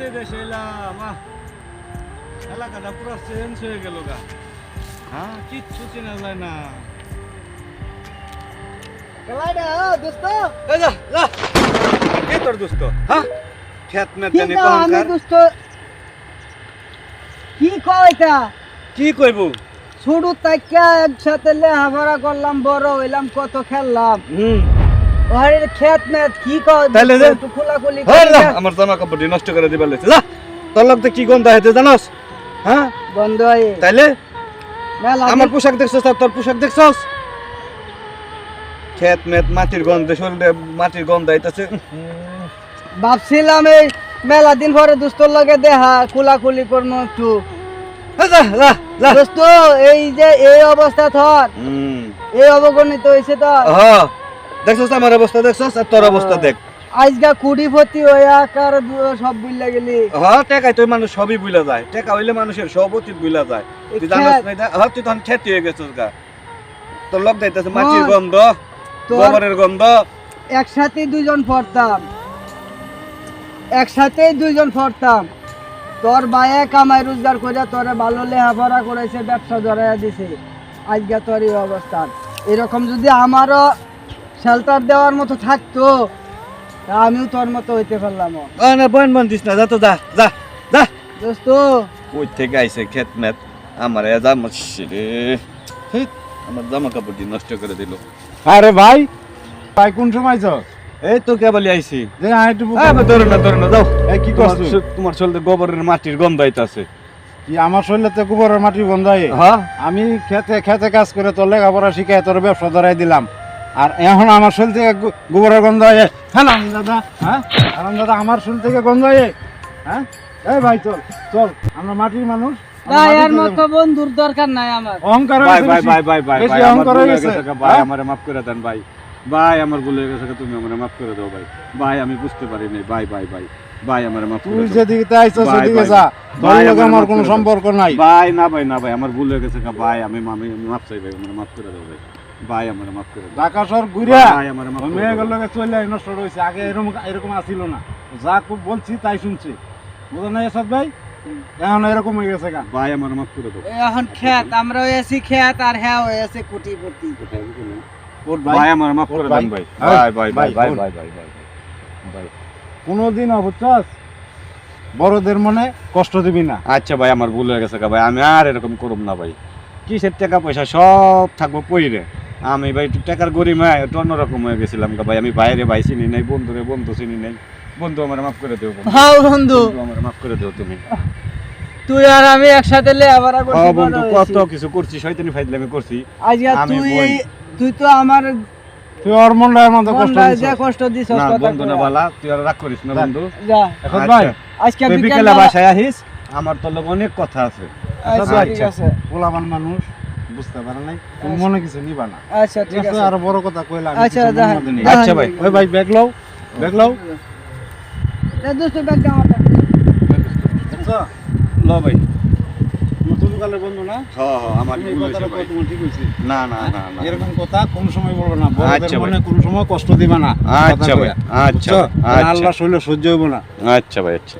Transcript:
এই দেশে এলাম এলাকাটা পুরো চেঞ্জ হয়ে গেল গা। হ্যাঁ কিচ্ছু চেনা যায় না। হ্যাঁ? কি কয়টা কি কইব? ছোট তাইকা একসাথে লেহাপড়া করলাম বড় হইলাম কত খেললাম। হুম। খেত কি যে- হ্যাঁ করি যা, না। আমার জামা কাপড়টি নষ্ট করে দিবার লেছে যা। তোর লোক তো কি গন্ধ হইতে জানোস? হ্যাঁ? বন্ধ হয়ে তাইলে? মেলা আমার পোশাক দেখছস আর তোর পোশাক দেখছস? খেত মেত মাটির গন্ধে শরীরে মাটির গন্ধ আইতাছে। ভাবছিলাম এই মেলা দিন পরে দোস্তর লগে দেখা খোলাখুলি করব একটু। হ্যাঁ, দোস্ত এই যে এই অবস্থা থর এই অবগণিত হয়েছে তো হ্যাঁ দেখছস আমার অবস্থা দেখছস? আর তোর অবস্থা দেখ। আজকা কুড়িপতি হইয়া কার সব গেলি। হ্যাঁ টেকাই তুই মানুষ সবই বুইলা যায়। টেকা হইলে মানুষের সব অতীত বুইলা যায়। তুই জানিস না হ্যাঁ তুই তখন খ্যাতি হয়ে গেছিস গা। তোর লোক মাটির হ্যাঁ। গন্ধ গোবরের গন্ধ। একসাথে দুইজন পড়তাম। একসাথে দুইজন পড়তাম। তোর বায়ে কামাই রোজগার করে তোরে ভালো লেহাপড়া করেছে ব্যবসা ধরাইয়া দিছে। আজকে তোর এই অবস্থান এরকম যদি আমারও শেল্টার দেওয়ার মতো থাকতো তা আমিও তোর মতো হইতে পারলাম। না বয়ন বন দিস না যা তো যা যা যা। দোস্ত। কই থেকে আইছে খেত মেত আমার এ জামা রে। হেৎ, আমার জামা কাপড় দিয়ে নষ্ট করে দিল? আরে ভাই ভাই কোন সময় যাও? এই তো কেবলই আইছি? যে আইটু ধরে না ধরে না যাও। এই কি শ- তোমার চলতে গোবরের মাটির গন্ধ আইতাছে। কি আমার শরীরে তো গোবরের মাটি গন্ধায় হ্যাঁ। আমি খেতে খেতে কাজ করে তোর লেখাপড়া শিখাই তোর ব্যবসা ধরাই দিলাম। আর এখন আমার শরীর থেকে গোবরের গন্ধ হয় হ্যাঁ দাদা হ্যাঁ? আরাম দাদা আমার শরীর থেকে গন্ধ হয় হ্যাঁ? এই ভাই চল চল আমরা মাটির মানুষ। আমরা না মাটিতে এর মতো বন্ধুর দরকার নাই আমার। অহংকার ভাই ভাই ভাই ভাই ভাই বেশি অহংকার ভুল হয়ে গেছে। গেছে ভাই? আমারে মাফ করে দেন ভাই। ভাই আমার ভুল হয়ে গেছে তুমি আমারে মাফ করে দাও ভাই। ভাই আমি বুঝতে পারি নাই ভাই ভাই ভাই। ভাই আমারে মাফ করে তুই দাও। যেদিকে আইছস সেদিকে যা। ভাই, আমার আমার কোনো সম্পর্ক নাই। ভাই না ভাই না ভাই আমার ভুল হয়ে গেছে ভাই আমি মাফ চাই ভাই আমারে মাফ করে দাও ভাই। ভাই আমারে মাফ করে দাও ঢাকা শহর ঘুরিয়া ভাই আমারে মাফ করে মেয়েগুলোর লগে চলে আই নষ্ট হয়েছে আগে এরকম এরকম আসিল না। যা খুব বলছি তাই শুনছি। বুঝো না এসব ভাই? এখন এরকম হয়ে গেছে গা ভাই আমারে মাফ করে দাও এখন খেত আমরা হয়েছি খেত আর হ্যাঁ হয়েছে কুটিপতি ওর ভাই আমারে মাফ করে দেন ভাই। ভাই, ভাই ভাই ভাই ভাই, ভাই কোনোদিন বুঝছস বড়দের মনে কষ্ট দিবি না। আচ্ছা ভাই আমার ভুল হয়ে গেছে গা ভাই আমি আর এরকম করব না ভাই। কিসের টাকা পয়সা সব থাকব পইরে। আমি ভাই টাকার গরিমায় একটু অন্যরকম হয়ে গেছিলাম ভাই। আমি বাইরে ভাই চিনি নাই বন্ধুরে বন্ধু চিনি নাই। বন্ধু আমার মাফ করে দেও বন্ধু। হ্যাঁ বন্ধু। আমার মাফ করে দেও তুমি। তুই আর আমি একসাথে লেহাপড়া করছি হ্যাঁ বন্ধু কত কিছু করছি শয়তানি ফাইজলামি করছি। আজকে আমি তুই তুই তো আমার তুই ওর মনটার মধ্যে কষ্ট দিছিস। যে কষ্ট দিছ না বন্ধু না বালা তুই আর রাগ করিস না বন্ধু। যা। এখন আচ্ছা। ভাই আজকে তুই বিকেলে বাসায় আহিস আমার তোর লগে অনেক কথা আছে। আচ্ছা ঠিক আচ্ছা। আছে। পোলাবান মানুষ। বুঝতে পারে নাই। আচ্ছা। মনে কিছু নিবা না। আচ্ছা ঠিক আছে আর বড় কথা কইলাম আচ্ছা আচ্ছা ভাই। ওই ভাই ব্যাগ লও। ব্যাগ লও। দোস্ত ব্যাগ দাও আমার। দেখছ ল ভাই। নতুন বন্ধু না? হ্যাঁ হ্যাঁ আমার তুমি হয়েছে ভাই। ঠিক হয়েছে। না না না না এরকম কথা কোন সময় বলব না। বড়দের আচ্ছা। মনে কোন সময় কষ্ট দিবা না। আচ্ছা আচ্ছা ভাই, আচ্ছা। আল্লাহ শৈল সহ্য হইব না। আচ্ছা ভাই আচ্ছা।